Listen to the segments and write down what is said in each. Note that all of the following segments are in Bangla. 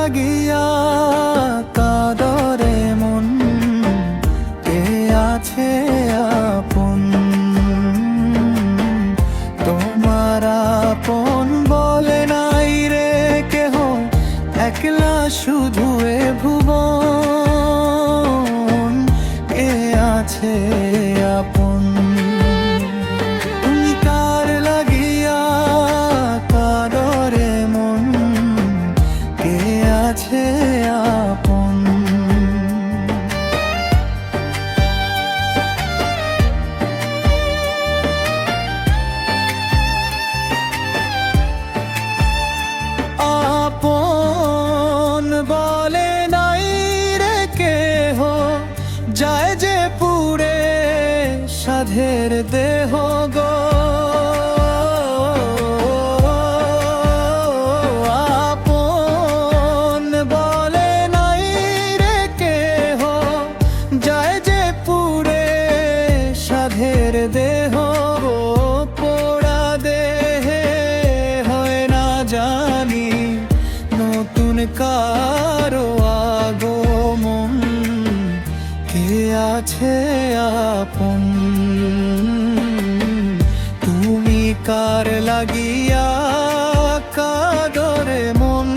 লাগিয়া কাদরে মন, কে আছে আপন? তোমার আপন বলে নাই রে কেহ, একলা শুধু এ ভুবন। কে আছে দেহ বলে নাই রে কেহ। যায় যে সাধের দেহ গো। পোড়া দেহে হয় না জানি নতুন আছে আপন কার লাগিয়া কাদরে মন।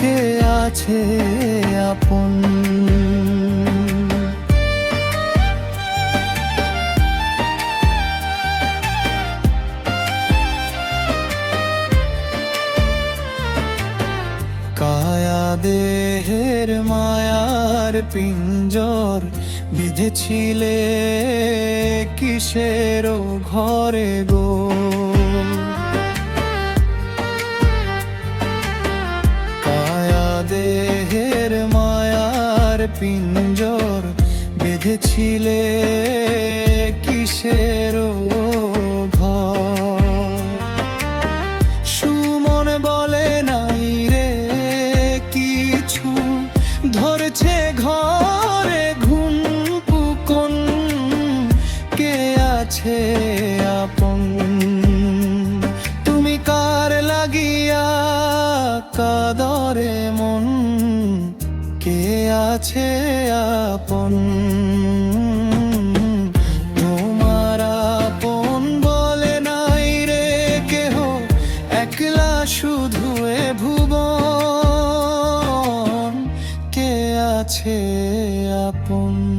কে আছে আপন? দেহের মায়ার পিঞ্জর বিধেছিলে কিসের ঘরে গো? কায়া দেহের মায়ার পিঞ্জর বেঁধেছিলে কিসের আছে আপন। তোমার আপন বলে নাই রে কেহ, একলা শুধু এ ভুবন। কে আছে আপন?